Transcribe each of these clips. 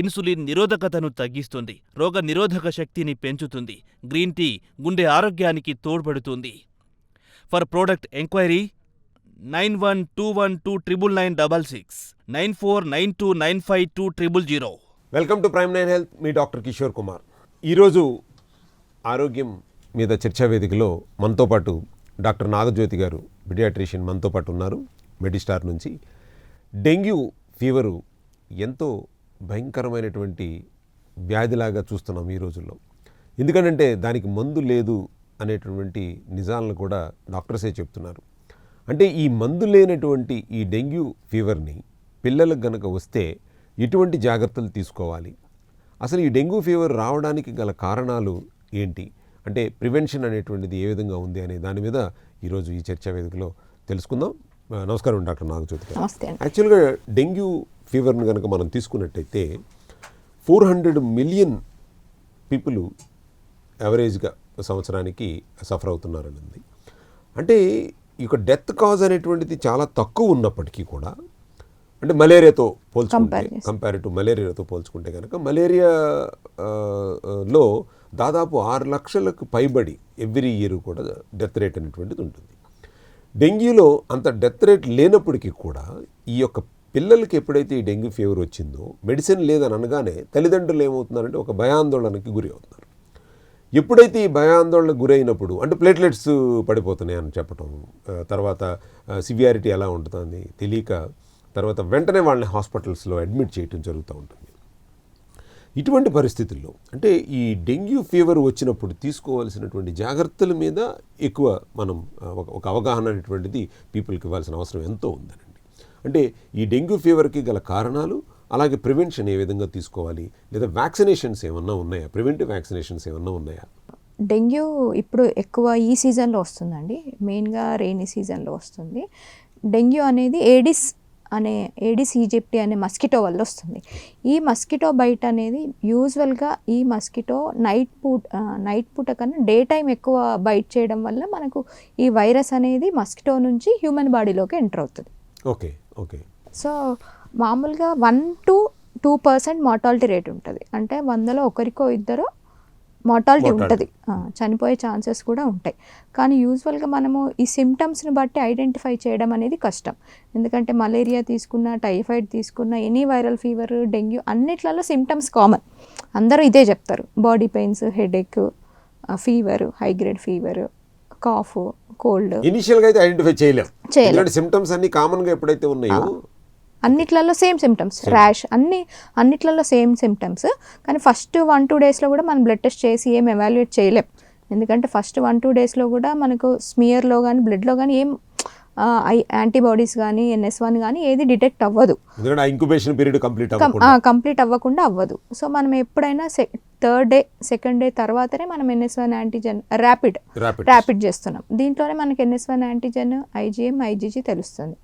Insulin నిరోధకతను తగ్గిస్తుంది రోగ నిరోధక శక్తిని పెంచుతుంది గ్రీన్ టీ గుండె ఆరోగ్యానికి తోడ్పడుతుంది. For product enquiry nine one two one two triple nine double six nine four nine two nine five two triple zero. Welcome to prime nine health me doctor Kishore Kumar. ఈరోజు ఆరోగ్యం మీద చర్చా వేదికలో మనతో పాటు డాక్టర్ నాగజ్యోతి గారు పిడియాట్రిషియన్ మనతో పాటు ఉన్నారు మెడిస్టార్ నుంచి. డెంగ్యూ ఫీవరు ఎంతో భయంకరమైనటువంటి వ్యాధిలాగా చూస్తున్నాం ఈ రోజుల్లో. ఎందుకంటే దానికి మందు లేదు అనేటటువంటి నిజాలను కూడా డాక్టర్సే చెప్తున్నారు. అంటే ఈ మందు లేనటువంటి ఈ డెంగ్యూ ఫీవర్ని పిల్లలకు గనక వస్తే ఎటువంటి జాగ్రత్తలు తీసుకోవాలి? అసలు ఈ డెంగ్యూ ఫీవర్ రావడానికి గల కారణాలు ఏంటి? అంటే ప్రివెన్షన్ అనేటువంటిది ఏ విధంగా ఉంది అనే దాని మీద ఈరోజు ఈ చర్చా వేదికలో తెలుసుకుందాం. నమస్కారం డాక్టర్ నాగజ్యోతి యాక్చువల్గా డెంగ్యూ ఫీవర్ని కనుక మనం తీసుకున్నట్టయితే ఫోర్ హండ్రెడ్ మిలియన్ పీపుల్ యావరేజ్గా సంవత్సరానికి సఫర్ అవుతున్నారని ఉంది. అంటే ఈ యొక్క డెత్ కాజ్ అనేటువంటిది చాలా తక్కువ ఉన్నప్పటికీ కూడా అంటే మలేరియాతో పోల్చుకుంటే. కంపేర్ టు మలేరియాతో పోల్చుకుంటే కనుక మలేరియా ఆ, ఆ, లో దాదాపు ఆరు లక్షలకు పైబడి ఎవ్రీ ఇయర్ కూడా డెత్ రేట్ అనేటువంటిది ఉంటుంది. డెంగ్యూలో అంత డెత్ రేట్ లేనప్పటికీ కూడా ఈ యొక్క పిల్లలకి ఎప్పుడైతే ఈ డెంగ్యూ ఫీవర్ వచ్చిందో మెడిసిన్ లేదని అనగానే తల్లిదండ్రులు ఏమవుతున్నారంటే ఒక భయాందోళనకి గురి అవుతున్నారు. ఎప్పుడైతే ఈ భయాందోళనకు గురైనప్పుడు అంటే ప్లేట్లెట్స్ పడిపోతున్నాయి అని చెప్పటం తర్వాత సివియారిటీ ఎలా ఉంటుందని తెలియక తర్వాత వెంటనే వాళ్ళని హాస్పిటల్స్లో అడ్మిట్ చేయటం జరుగుతూ ఉంటుంది. ఇటువంటి పరిస్థితుల్లో అంటే ఈ డెంగ్యూ ఫీవర్ వచ్చినప్పుడు తీసుకోవాల్సినటువంటి జాగ్రత్తల మీద ఎక్కువ మనం ఒక ఒక అవగాహన అనేటువంటిది పీపుల్కి ఇవ్వాల్సిన అవసరం ఎంతో ఉందనండి. అంటే ఈ డెంగ్యూ ఫీవర్కి గల కారణాలు అలాగే ప్రివెన్షన్ ఏ విధంగా తీసుకోవాలి లేదా వ్యాక్సినేషన్స్ ఏమన్నా ఉన్నాయా? ప్రివెంటివ్ వ్యాక్సినేషన్స్ ఏమన్నా ఉన్నాయా? డెంగ్యూ ఇప్పుడు ఎక్కువ ఈ సీజన్లో వస్తుందండి. మెయిన్గా రెయినీ సీజన్లో వస్తుంది. డెంగ్యూ అనేది ఏడిస్ అనే ఏడిస్ ఈజిప్టి అనే మస్కిటో వల్ల వస్తుంది. ఈ మస్కిటో బైట్ అనేది యూజువల్గా ఈ మస్కిటో నైట్ పూట నైట్ పూట కన్నా డే టైం ఎక్కువ బైట్ చేయడం వల్ల మనకు ఈ వైరస్ అనేది మస్కిటో నుంచి హ్యూమన్ బాడీలోకి ఎంటర్ అవుతుంది. Okay okay. సో మామూలుగా one to two percent mortality rate ఉంటుంది. అంటే వందలో ఒకరికో ఇద్దరు మార్టాలిటీ. ఉంటుంది. చనిపోయే ఛాన్సెస్ కూడా ఉంటాయి. కానీ యూజువల్గా మనము ఈ సిమ్టమ్స్ని బట్టి ఐడెంటిఫై చేయడం అనేది కష్టం. ఎందుకంటే మలేరియా తీసుకున్న టైఫాయిడ్ తీసుకున్న ఎనీ వైరల్ ఫీవర్ డెంగ్యూ అన్నిట్లలో సిమ్టమ్స్ కామన్ అందరూ ఇదే చెప్తారు. Body pains headache fever high grade fever cough cold ఇనిషియల్గా అయితే ఐడెంటిఫై చేయలేం. సిమ్టమ్స్ అన్ని కామన్గా ఎప్పుడైతే ఉన్నాయో అన్నిట్లలో సేమ్ సిమ్టమ్స్ ర్యాష్ అన్ని అన్నిట్లలో సేమ్ సిమ్టమ్స్ కానీ ఫస్ట్ వన్ టూ డేస్లో కూడా మనం బ్లడ్ టెస్ట్ చేసి ఏం ఎవాల్యుయేట్ చేయలేం. ఎందుకంటే ఫస్ట్ వన్ టూ డేస్లో కూడా మనకు స్మియర్లో కానీ బ్లడ్లో కానీ ఏం యాంటీబాడీస్ కానీ ఎన్ఎస్ వన్ కానీ ఏది డిటెక్ట్ అవ్వదు. ఇంక్యుబేషన్ పీరియడ్ కంప్లీట్ అవ్వకుండా. కంప్లీట్ అవ్వకుండా అవ్వదు. సో మనం ఎప్పుడైనా థర్డ్ డే సెకండ్ డే తర్వాతనే మనం NS one antigen rapid rapid చేస్తున్నాం. దీంట్లోనే మనకి NS one antigen IgM IgG తెలుస్తుంది.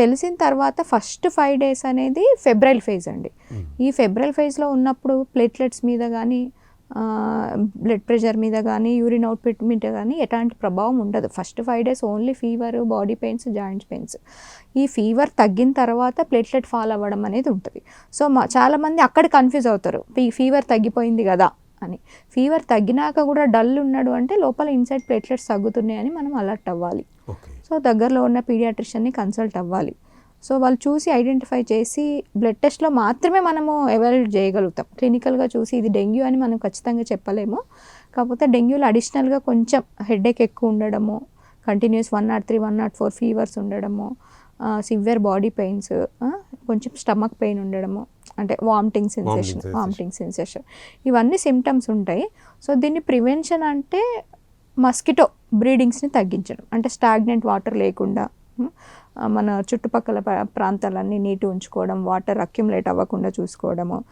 తెలిసిన తర్వాత ఫస్ట్ ఫైవ్ డేస్ అనేది ఫెబ్రైల్ ఫేజ్ అండి. ఈ ఫెబ్రైల్ ఫేజ్లో ఉన్నప్పుడు ప్లేట్లెట్స్ మీద కానీ బ్లడ్ ప్రెషర్ మీద కానీ యూరిన్ అవుట్పుట్ మీద కానీ ఎలాంటి ప్రభావం ఉండదు. First five days only fever body pains joints pains ఈ ఫీవర్ తగ్గిన తర్వాత ప్లేట్లెట్ ఫాల్ అవ్వడం అనేది ఉంటుంది. సో మా చాలామంది అక్కడ కన్ఫ్యూజ్ అవుతారు. ఫీవర్ తగ్గిపోయింది కదా అని. ఫీవర్ తగ్గినాక కూడా డల్ ఉన్నాడు అంటే లోపల ఇన్సైడ్ ప్లేట్లెట్స్ తగ్గుతున్నాయని మనం అలర్ట్ అవ్వాలి. సో దగ్గరలో ఉన్న పీడియాట్రిషియన్ని కన్సల్ట్ అవ్వాలి. సో వాళ్ళు చూసి ఐడెంటిఫై చేసి బ్లడ్ టెస్ట్లో మాత్రమే మనము ఎవాల్యుయేట్ చేయగలుగుతాం. క్లినికల్గా చూసి ఇది డెంగ్యూ అని మనం ఖచ్చితంగా చెప్పలేము. కాకపోతే డెంగ్యూలో అడిషనల్గా కొంచెం హెడేక్ ఎక్కువ ఉండడము continuous one not three one not four fevers ఉండడము సివియర్ బాడీ పెయిన్స్ కొంచెం స్టమక్ పెయిన్ ఉండడము అంటే వామిటింగ్ సెన్సేషన్. Vomiting sensation. ఇవన్నీ సిమ్టమ్స్ ఉంటాయి. సో దీన్ని ప్రివెన్షన్ అంటే మస్కిటో బ్రీడింగ్స్ని తగ్గించడం అంటే స్టాగ్నెంట్ వాటర్ లేకుండా మన చుట్టుపక్కల ప్రా- ప్రాంతాలన్నీ నీటి ఉంచుకోవడం వాటర్ అక్యుములేట్ అవ్వకుండా చూసుకోవడము.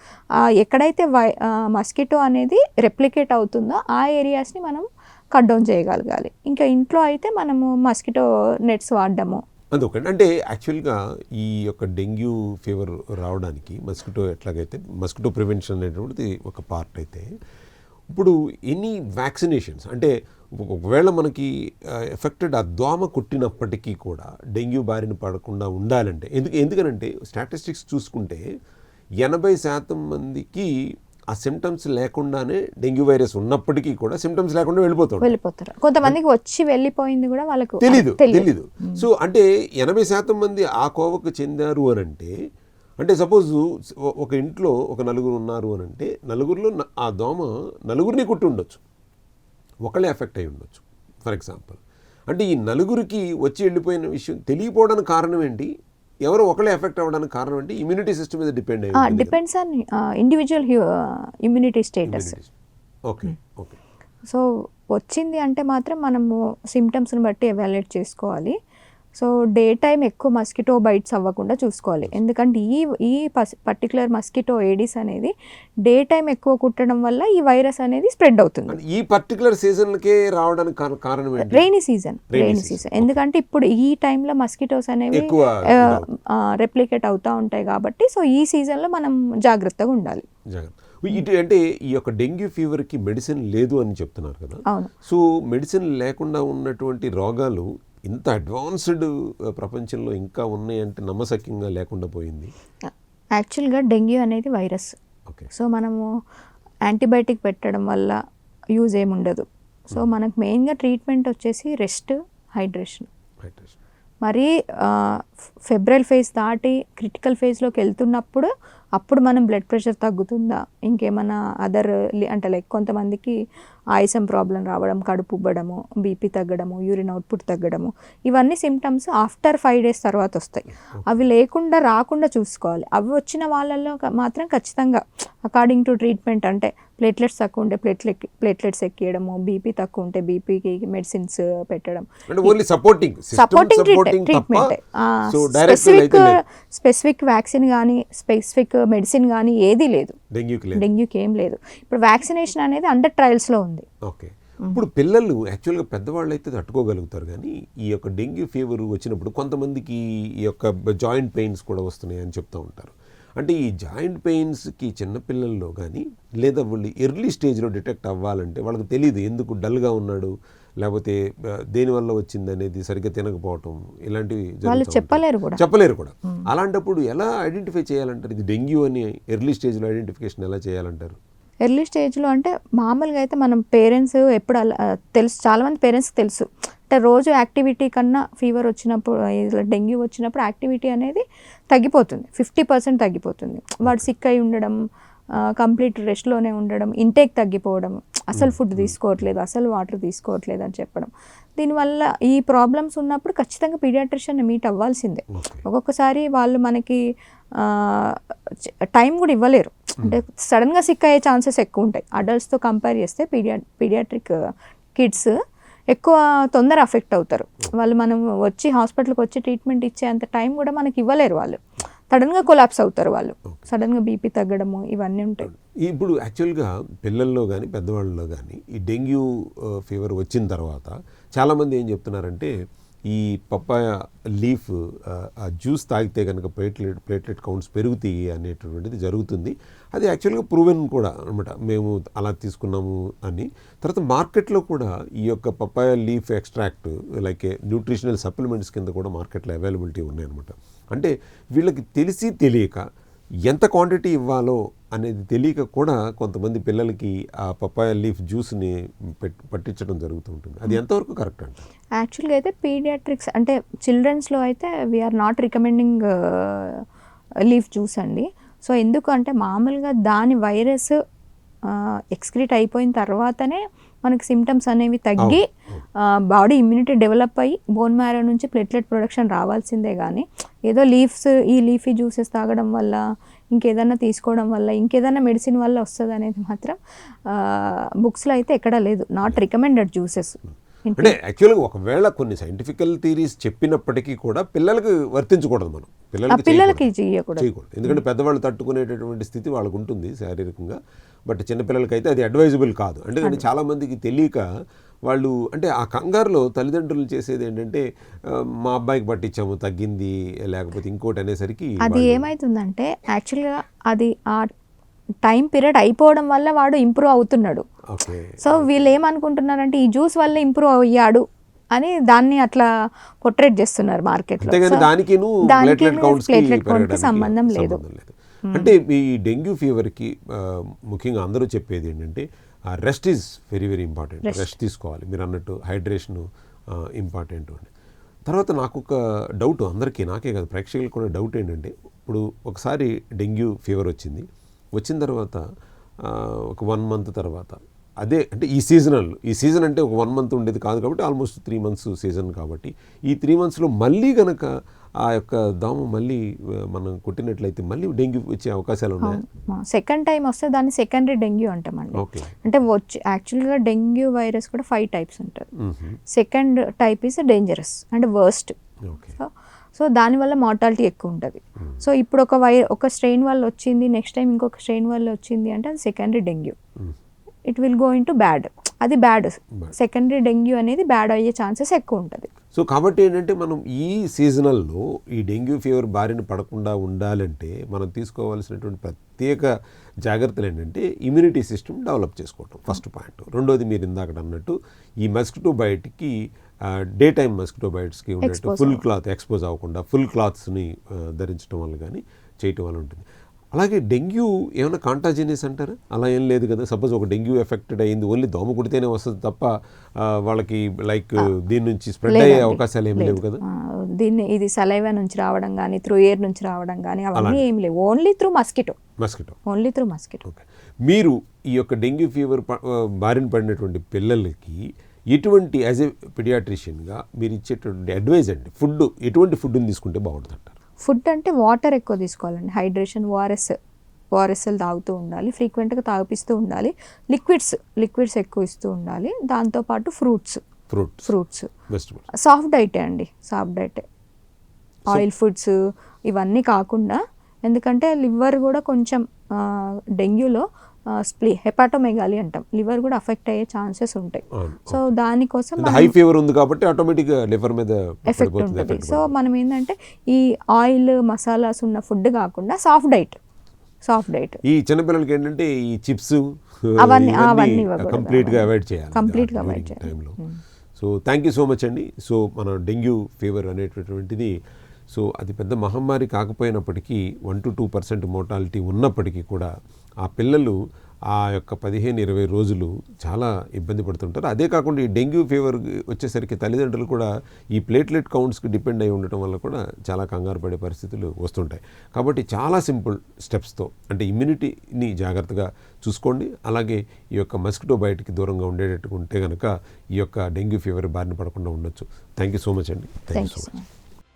ఎక్కడైతే వై మస్కిటో అనేది రెప్లికేట్ అవుతుందో ఆ ఏరియాస్ని మనం కట్ డౌన్ చేయగలగాలి. ఇంకా ఇంట్లో అయితే మనము మస్కిటో నెట్స్ వాడడము. అదొకటి అంటే యాక్చువల్గా ఈ యొక్క డెంగ్యూ ఫీవర్ రావడానికి మస్కిటో ఎట్లాగైతే మస్కిటో ప్రివెన్షన్ అనేటువంటిది ఒక పార్ట్ అయితే ఇప్పుడు ఎనీ వ్యాక్సినేషన్స్ అంటే ఒకవేళ మనకి ఎఫెక్టెడ్ ఆ దోమ కుట్టినప్పటికీ కూడా డెంగ్యూ బారిన పడకుండా ఉండాలంటే ఎందుకు ఎందుకనంటే స్టాటిస్టిక్స్ చూసుకుంటే ఎనభై శాతం మందికి ఆ సిమ్టమ్స్ లేకుండానే డెంగ్యూ వైరస్ ఉన్నప్పటికీ కూడా సిమ్టమ్స్ లేకుండా వెళ్ళిపోతుంది వెళ్ళిపోతారు. కొంతమందికి వచ్చి వెళ్ళిపోయింది కూడా వాళ్ళకు తెలీదు తెలియదు తెలీదు. సో అంటే ఎనభై శాతం మంది ఆ కోవకు చెందారు అని అంటే అంటే సపోజ్ ఒక ఇంట్లో ఒక నలుగురు ఉన్నారు అని అంటే నలుగురిలో ఆ దోమ నలుగురిని కుట్టి ఉండొచ్చు. ఒకళ్ళే ఎఫెక్ట్ అయి ఉండొచ్చు. For example. అంటే ఈ నలుగురికి వచ్చి వెళ్ళిపోయిన విషయం తెలియపోవడానికి కారణం ఏంటి? ఎవరో ఒకళ్ళే ఎఫెక్ట్ అవ్వడానికి కారణం ఏంటి? ఇమ్యూనిటీ సిస్టమ్ మీద డిపెండ్ అయ్యి. Depends on individual immunity status. Okay okay so వచ్చింది అంటే మాత్రం మనము సిమ్టమ్స్ని బట్టి ఎవాల్యుయేట్ చేసుకోవాలి. సో డే టైం ఎక్కువ మస్కిటో బైట్స్ అవ్వకుండా చూసుకోవాలి. ఎందుకంటే ఈ ఈ పర్టికులర్ మస్కిటో ఏడిస్ అనేది డే టైం ఎక్కువ కుట్టడం వల్ల ఈ వైరస్ అనేది స్ప్రెడ్ అవుతుంది. ఈ పర్టికులర్ సీజన్కే రావడానికి కార- కారణం సీజన్ రైనీ సీజన్. ఎందుకంటే ఇప్పుడు ఈ టైంలో మస్కిటోస్ అనేవి రెప్లికేట్ అవుతూ ఉంటాయి కాబట్టి సో ఈ సీజన్లో మనం జాగ్రత్తగా ఉండాలి. ఇటు అంటే ఈ యొక్క డెంగ్యూ ఫీవర్కి మెడిసిన్ లేదు అని చెప్తున్నారు కదా. సో మెడిసిన్ లేకుండా ఉన్నటువంటి రోగాలు ఇంత అడ్వాన్స్డ్ ప్రపంచంలో ఇంకా ఉన్నాయంటే నమ్మశక్యంగా లేకుండా పోయింది. యాక్చువల్గా డెంగ్యూ అనేది వైరస్. ఓకే. సో మనము యాంటీబయాటిక్ పెట్టడం వల్ల యూజ్ ఏముండదు సో మనకు మెయిన్గా ట్రీట్మెంట్ వచ్చేసి రెస్ట్ హైడ్రేషన్. హైడ్రేషన్. మరి ఫెబ్రల్ ఫేజ్ దాటి క్రిటికల్ ఫేజ్లోకి వెళ్తున్నప్పుడు అప్పుడు మనం బ్లడ్ ప్రెషర్ తగ్గుతుందా? ఇంకేమైనా అదర్ అంటే లైక్ కొంతమందికి ఆయాసం ప్రాబ్లం రావడం కడుపు ఉబ్బడము బీపీ తగ్గడము యూరిన్ అవుట్పుట్ తగ్గడము ఇవన్నీ సిమ్టమ్స్ ఆఫ్టర్ ఫైవ్ డేస్ తర్వాత వస్తాయి. అవి లేకుండా రాకుండా చూసుకోవాలి. అవి వచ్చిన వాళ్ళల్లో మాత్రం ఖచ్చితంగా అకార్డింగ్ టు ట్రీట్మెంట్ అంటే ప్లేట్లెట్స్ తక్కువ ఉంటే ప్లేట్లెట్ ప్లేట్లెట్స్ ఎక్కియడము బీపీ తక్కువ ఉంటే బీపీకి మెడిసిన్స్ పెట్టడం. అంటే only supporting supporting treatment specific specific vaccine కానీ స్పెసిఫిక్ మెడిసిన్ కానీ ఏదీ లేదు. డెంగ్యూకి లేదు. డెంగ్యూకి ఏం లేదు. ఇప్పుడు వ్యాక్సినేషన్ అనేది అండర్ ట్రయల్స్లో ఉంది. ఓకే. ఇప్పుడు పిల్లలు యాక్చువల్గా పెద్దవాళ్ళు అయితే తట్టుకోగలుగుతారు కానీ ఈ యొక్క డెంగ్యూ ఫీవర్ వచ్చినప్పుడు కొంతమందికి ఈ యొక్క జాయింట్ పెయిన్స్ కూడా వస్తున్నాయి అని చెప్తూ ఉంటారు. అంటే ఈ జాయింట్ పెయిన్స్కి చిన్నపిల్లల్లో కానీ లేదా వాళ్ళు ఎర్లీ స్టేజ్లో డిటెక్ట్ అవ్వాలంటే వాళ్ళకి తెలియదు ఎందుకు డల్గా ఉన్నాడు లేకపోతే దేనివల్ల వచ్చింది అనేది సరిగ్గా తినకపోవటం ఇలాంటివి. చెప్పలేరు కూడా. చెప్పలేరు కూడా. అలాంటప్పుడు ఎలా ఐడెంటిఫై చేయాలంటారు? ఇది డెంగ్యూ అని ఎర్లీ స్టేజ్లో ఐడెంటిఫికేషన్ ఎలా చేయాలంటారు? ఎర్లీ స్టేజ్లో అంటే మామూలుగా అయితే మనం పేరెంట్స్ ఎప్పుడు అలా తెలుసు చాలామంది పేరెంట్స్కి తెలుసు. అంటే రోజు యాక్టివిటీ కన్నా ఫీవర్ వచ్చినప్పుడు ఇలా డెంగ్యూ వచ్చినప్పుడు యాక్టివిటీ అనేది తగ్గిపోతుంది. ఫిఫ్టీ పర్సెంట్ తగ్గిపోతుంది. వాడు సిక్ అయి ఉండడం కంప్లీట్ రెస్ట్లోనే ఉండడం ఇంటేక్ తగ్గిపోవడం అసలు ఫుడ్ తీసుకోవట్లేదు అసలు వాటర్ తీసుకోవట్లేదు అని చెప్పడం. దీనివల్ల ఈ ప్రాబ్లమ్స్ ఉన్నప్పుడు ఖచ్చితంగా పీడియాట్రిషియన్ మీట్ అవ్వాల్సిందే. ఒక్కొక్కసారి వాళ్ళు మనకి టైం కూడా ఇవ్వలేరు. అంటే సడన్గా సిక్ అయ్యే ఛాన్సెస్ ఎక్కువ ఉంటాయి. అడల్ట్స్తో కంపేర్ చేస్తే పీడియా పీడియాట్రిక్ కిడ్స్ ఎక్కువ తొందర అఫెక్ట్ అవుతారు. వాళ్ళు మనం వచ్చి హాస్పిటల్కి వచ్చి ట్రీట్మెంట్ ఇచ్చే అంత టైం కూడా మనకి ఇవ్వలేరు వాళ్ళు. సడన్గా కొలాప్స్ అవుతారు వాళ్ళు. సడన్గా బీపీ తగ్గడము ఇవన్నీ ఉంటాయి. ఇప్పుడు యాక్చువల్గా పిల్లల్లో కానీ పెద్దవాళ్ళలో కానీ ఈ డెంగ్యూ ఫీవర్ వచ్చిన తర్వాత చాలామంది ఏం చెప్తున్నారంటే ఈ పప్పాయ లీఫ్ ఆ, జ్యూస్ తాగితే కనుక ప్లేట్లెట్ ప్లేట్లెట్ కౌంట్స్ పెరుగుతాయి అనేటటువంటిది జరుగుతుంది. అది యాక్చువల్గా ప్రూవెన్ కూడా అనమాట మేము అలా తీసుకున్నాము అని. తర్వాత మార్కెట్లో కూడా ఈ యొక్క papaya leaf extract like nutritional supplements కింద కూడా మార్కెట్లో అవైలబిలిటీ ఉన్నాయన్నమాట. అంటే వీళ్ళకి తెలిసి తెలియక ఎంత క్వాంటిటీ ఇవ్వాలో అనేది తెలియక కూడా కొంతమంది పిల్లలకి ఆ పప్పాయ లీఫ్ జ్యూస్ని పెట్- పట్టించడం జరుగుతూ ఉంటుంది. అది ఎంతవరకు కరెక్ట్ అంట యాక్చువల్గా అయితే పీడియాట్రిక్స్ అంటే చిల్డ్రన్స్లో అయితే we are not recommending leaf juice అండి. సో ఎందుకు అంటే మామూలుగా దాని వైరస్ ఎక్స్క్రీట్ అయిపోయిన తర్వాతనే మనకి సిమ్టమ్స్ అనేవి తగ్గి బాడీ ఇమ్యూనిటీ డెవలప్ అయ్యి బోన్ మ్యారో నుంచి ప్లేట్లెట్ ప్రొడక్షన్ రావాల్సిందే కానీ ఏదో లీఫ్స్ ఈ లీఫీ జ్యూసెస్ తాగడం వల్ల ఇంకేదన్నా తీసుకోవడం వల్ల ఇంకేదన్నా మెడిసిన్ వల్ల వస్తుంది అనేది మాత్రం బుక్స్లో అయితే ఎక్కడా లేదు. నాట్ రికమెండెడ్ జ్యూసెస్ అంటే యాక్చువల్గా ఒకవేళ కొన్ని సైంటిఫికల్ థీరీస్ చెప్పినప్పటికీ కూడా పిల్లలకి వర్తించకూడదు మనం. పిల్లలకి పిల్లలకి చేయకూడదు. ఎందుకంటే పెద్దవాళ్ళు తట్టుకునేటటువంటి స్థితి వాళ్ళకు ఉంటుంది శారీరకంగా. బట్ చిన్నపిల్లలకి అయితే అది అడ్వైజబుల్ కాదు. అంటే చాలా మందికి తెలియక వాళ్ళు అంటే ఆ కంగారులో తల్లిదండ్రులు చేసేది ఏంటంటే మా అబ్బాయికి పట్టించాము తగ్గింది లేకపోతే ఇంకోటి అనేసరికి అది ఏమవుతుందంటే యాక్చువల్గా అది ఆ టైం పీరియడ్ అయిపోవడం వల్ల వాడు ఇంప్రూవ్ అవుతున్నాడు. సో వీళ్ళు ఏమనుకుంటున్నారంటే ఈ జ్యూస్ వల్ల ఇంప్రూవ్ అయ్యాడు అని దాన్ని అట్లా పొట్రేట్ చేస్తున్నారు మార్కెట్లో. ప్లేట్లెట్ కౌంట్కి సంబంధం లేదు. అంటే ఈ డెంగ్యూ ఫీవర్కి ముఖ్యంగా అందరూ చెప్పేది ఏంటంటే rest is very very important. Rest. తీసుకోవాలి. మీరు అన్నట్టు హైడ్రేషన్ ఇంపార్టెంట్ అండి. తర్వాత నాకు ఒక డౌట్ అందరికీ నాకే కాదు ప్రేక్షకులకు కూడా డౌట్ ఏంటంటే ఇప్పుడు ఒకసారి డెంగ్యూ ఫీవర్ వచ్చింది. వచ్చిన తర్వాత ఒక వన్ మంత్ తర్వాత అదే అంటే ఈ సీజనల్ ఈ సీజన్ అంటే ఒక వన్ మంత్ ఉండేది కాదు కాబట్టి ఆల్మోస్ట్ త్రీ మంత్స్ సీజన్ కాబట్టి. ఈ త్రీ మంత్స్లో మళ్ళీ గనక ఆ యొక్క దోమ మళ్ళీ మనం కొట్టినట్లయితే మళ్ళీ డెంగ్యూ వచ్చే అవకాశాలు ఉన్నాయి? సెకండ్ టైం వస్తే దాన్ని సెకండరీ డెంగ్యూ అంటామండి ఓకే. అంటే వచ్చి యాక్చువల్గా డెంగ్యూ వైరస్ కూడా ఫైవ్ టైప్స్ ఉంటుంది సెకండ్ టైప్ ఈస్ డేంజరస్ అంటే వర్స్ట్ ఓకే. సో సో దానివల్ల మార్టాలిటీ ఎక్కువ ఉంటుంది. సో ఇప్పుడు ఒక వై ఒక స్ట్రెయిన్ వల్ల వచ్చింది నెక్స్ట్ టైం ఇంకొక స్ట్రెయిన్ వల్ల వచ్చింది అంటే అది secondary dengue. It will go into bad అది బ్యాడ్ సెకండరీ డెంగ్యూ అనేది బ్యాడ్ అయ్యే ఛాన్సెస్ ఎక్కువ ఉంటుంది. సో కాబట్టి ఏంటంటే మనం ఈ సీజనల్లో ఈ డెంగ్యూ ఫీవర్ బారిన పడకుండా ఉండాలంటే మనం తీసుకోవాల్సినటువంటి ప్రత్యేక జాగ్రత్తలు ఏంటంటే ఇమ్యూనిటీ సిస్టమ్ డెవలప్ చేసుకోవటం. ఫస్ట్ పాయింట్ రెండోది మీరు ఇందాక అన్నట్టు ఈ మస్కిటో బయటికి డే టైం మస్కిటో బైట్స్కి ఉన్నట్టు ఫుల్ క్లాత్ ఎక్స్పోజ్ అవ్వకుండా ఫుల్ క్లాత్స్ని ధరించడం వల్ల కానీ చేయటం వల్ల ఉంటుంది. అలాగే డెంగ్యూ ఏమైనా కాంటాజినియస్ అంటారా? అలా ఏం లేదు కదా. సపోజ్ ఒక డెంగ్యూ ఎఫెక్టెడ్ అయింది ఓన్లీ దోమ కుడితేనే వస్తుంది తప్ప వాళ్ళకి లైక్ దీని నుంచి స్ప్రెడ్ అయ్యే. అవకాశాలు ఏమి లేవు కదా? దీన్ని ఇది సలైవా నుంచి రావడం కానీ త్రూ ఎయిర్ నుంచి రావడం కానీ అవన్నీ ఏం లేవు. Only through mosquito. Mosquito. Only through mosquito. Okay. మీరు ఈ యొక్క డెంగ్యూ ఫీవర్ బారిన పడినటువంటి పిల్లలకి ఎటువంటి యాజ్ ఎ పిడియాట్రిషియన్గా మీరు ఇచ్చేటువంటి అడ్వైజ్ అండి ఫుడ్ ఎటువంటి ఫుడ్ని తీసుకుంటే బాగుంటుంది అంటారు ఫుడ్ అంటే వాటర్ ఎక్కువ తీసుకోవాలండి. హైడ్రేషన్ ఓఆర్ఎస్ ఓఆర్ఎస్ఎల్ తాగుతూ ఉండాలి. ఫ్రీక్వెంట్గా తాగిపిస్తూ ఉండాలి. లిక్విడ్స్ లిక్విడ్స్ ఎక్కువ ఇస్తూ ఉండాలి. దాంతోపాటు ఫ్రూట్స్. ఫ్రూట్స్. ఫ్రూట్స్. సాఫ్ట్ డైటే అండి. సాఫ్ట్ డైటే. ఆయిల్ ఫుడ్స్ ఇవన్నీ కాకుండా ఎందుకంటే లివర్ కూడా కొంచెం డెంగ్యూలో స్ప్లీ హెపాటోమెగాలి అంటాం. లివర్ కూడా అఫెక్ట్ అయ్యే ఛాన్సెస్ ఉంటాయి. సో దానికోసం హై ఫీవర్ ఉంది కాబట్టి ఆటోమేటిక్గా లివర్ మీద ఎఫెక్ట్ ఉంటుంది. సో మనం ఏంటంటే ఈ ఆయిల్ మసాలాస్ ఉన్న ఫుడ్ కాకుండా సాఫ్ట్ డైట్ సాఫ్ట్ డైట్ ఈ చిన్నపిల్లలకి ఏంటంటే ఈ చిప్స్ అవన్నీ- అవన్నీ ఇవ్వకూడదు. కంప్లీట్గా అవాయిడ్ చేయాలి. Complete గా during చేయాలి. So thank you so much అండి. సో మన డెంగ్యూ ఫీవర్ అనేటటువంటిది సో అది పెద్ద మహమ్మారి కాకపోయినప్పటికీ one to two percent mortality ఉన్నప్పటికీ కూడా ఆ పిల్లలు ఆ యొక్క పదిహేను ఇరవై రోజులు చాలా ఇబ్బంది పడుతుంటారు. అదే కాకుండా ఈ డెంగ్యూ ఫీవర్ వచ్చేసరికి తల్లిదండ్రులు కూడా ఈ ప్లేట్లెట్ కౌంట్స్కి డిపెండ్ అయి ఉండటం వల్ల కూడా చాలా కంగారు పడే పరిస్థితులు వస్తుంటాయి. కాబట్టి చాలా సింపుల్ స్టెప్స్తో అంటే ఇమ్యూనిటీని జాగ్రత్తగా చూసుకోండి. అలాగే ఈ యొక్క మస్కిటో బయటికి దూరంగా ఉండేటట్టు ఉంటే కనుక ఈ యొక్క డెంగ్యూ ఫీవర్ బారిన పడకుండా ఉండొచ్చు. థ్యాంక్ యూ సో మచ్ అండి. Thank you so much.